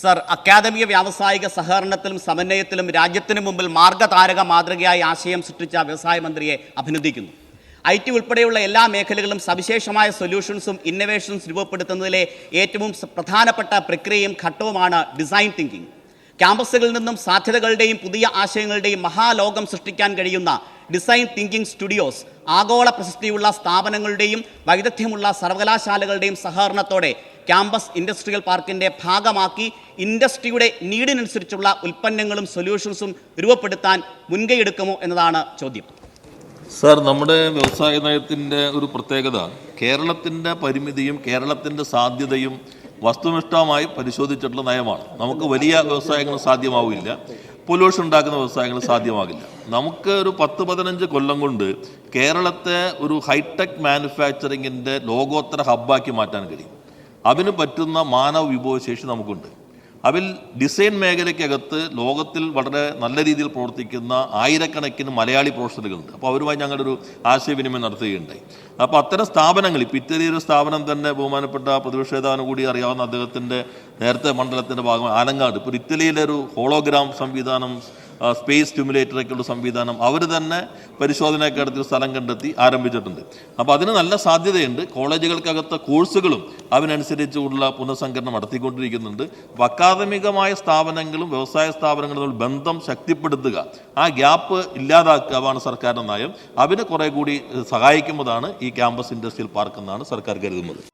Sir അക്കാദമിക വ്യാവസായിക സഹകരണത്തിലും സമന്വയത്തിലും രാജ്യത്തിന് മുമ്പിൽ മാർഗതാരക മാതൃകയായി ആശയം സൃഷ്ടിച്ച വ്യവസായ മന്ത്രിയെ അഭിനന്ദിക്കുന്നു. ഐ ടി ഉൾപ്പെടെയുള്ള എല്ലാ മേഖലകളും സവിശേഷമായ സൊല്യൂഷൻസും ഇന്നവേഷൻസ് രൂപപ്പെടുത്തുന്നതിലെ ഏറ്റവും പ്രധാനപ്പെട്ട പ്രക്രിയയും ഘട്ടവുമാണ് ഡിസൈൻ തിങ്കിങ് ക്യാമ്പസുകളിൽ നിന്നും സാധ്യതകളുടെയും പുതിയ ആശയങ്ങളുടെയും മഹാലോകം സൃഷ്ടിക്കാൻ കഴിയുന്ന ഡിസൈൻ തിങ്കിങ് സ്റ്റുഡിയോസ് ആഗോള പ്രശസ്തിയുള്ള സ്ഥാപനങ്ങളുടെയും വൈദഗ്ധ്യമുള്ള സർവകലാശാലകളുടെയും സഹകരണത്തോടെ ക്യാമ്പസ് ഇൻഡസ്ട്രിയൽ പാർക്കിന്റെ ഭാഗമാക്കി ഇൻഡസ്ട്രിയുടെ നീഡിനനുസരിച്ചുള്ള ഉൽപ്പന്നങ്ങളും സൊല്യൂഷൻസും രൂപപ്പെടുത്താൻ മുൻകൈയെടുക്കുമോ എന്നതാണ് ചോദ്യം. സാർ നമ്മുടെ വ്യവസായ നയത്തിന്റെ ഒരു പ്രത്യേകത കേരളത്തിന്റെ പരിമിതിയും കേരളത്തിന്റെ സാധ്യതയും വസ്തുനിഷ്ഠമായി പരിശോധിച്ചിട്ടുള്ള നയമാണ്. നമുക്ക് വലിയ വ്യവസായങ്ങൾ സാധ്യമാവില്ല പൊല്യൂഷൻ ഉണ്ടാക്കുന്ന വ്യവസായങ്ങൾ സാധ്യമാകില്ല. നമുക്ക് ഒരു പത്ത് പതിനഞ്ച് കൊല്ലം കൊണ്ട് കേരളത്തെ ഒരു ഹൈടെക് മാനുഫാക്ചറിങ്ങിന്റെ ലോകോത്തര ഹബ്ബാക്കി മാറ്റാൻ കഴിയും. അതിന് പറ്റുന്ന മാനവ വിഭവശേഷി നമുക്കുണ്ട്. അതിൽ ഡിസൈൻ മേഖലയ്ക്കകത്ത് ലോകത്തിൽ വളരെ നല്ല രീതിയിൽ പ്രവർത്തിക്കുന്ന ആയിരക്കണക്കിന് മലയാളി പ്രൊഫഷണലുകളുണ്ട്. അപ്പോൾ അവരുമായി ഞങ്ങളൊരു ആശയവിനിമയം നടത്തുകയുണ്ടായി. അപ്പോൾ അത്തരം സ്ഥാപനങ്ങൾ ഇപ്പോൾ ഇത്തരം ഒരു സ്ഥാപനം തന്നെ ബഹുമാനപ്പെട്ട പ്രതിപക്ഷ കൂടി അറിയാവുന്ന അദ്ദേഹത്തിന്റെ നേരത്തെ മണ്ഡലത്തിന്റെ ഭാഗമായി ആലങ്കാട് ഇപ്പോൾ ഇറ്റലിയിലെ ഒരു ഹോളോഗ്രാം സംവിധാനം സ്പേസ് സ്റ്റിമുലേറ്ററൊക്കെയുള്ള സംവിധാനം അവർ തന്നെ പരിശോധനയൊക്കെ നടത്തി സ്ഥലം കണ്ടെത്തി ആരംഭിച്ചിട്ടുണ്ട്. അപ്പോൾ അതിന് നല്ല സാധ്യതയുണ്ട്. കോളേജുകൾക്കകത്തെ കോഴ്സുകളും അതിനനുസരിച്ചുള്ള പുനഃസംഘടന നടത്തിക്കൊണ്ടിരിക്കുന്നുണ്ട്. അക്കാദമികമായ സ്ഥാപനങ്ങളും വ്യവസായ സ്ഥാപനങ്ങളും തമ്മിൽ ബന്ധം ശക്തിപ്പെടുത്തുക ആ ഗ്യാപ്പ് ഇല്ലാതാക്കുകയാണ് സർക്കാരിന്റെ നയം. അതിന് കുറേ കൂടി സഹായിക്കുന്നതാണ് ഈ ക്യാമ്പസ് ഇൻഡസ്ട്രിയൽ പാർക്ക് എന്നാണ് സർക്കാർ കരുതുന്നത്.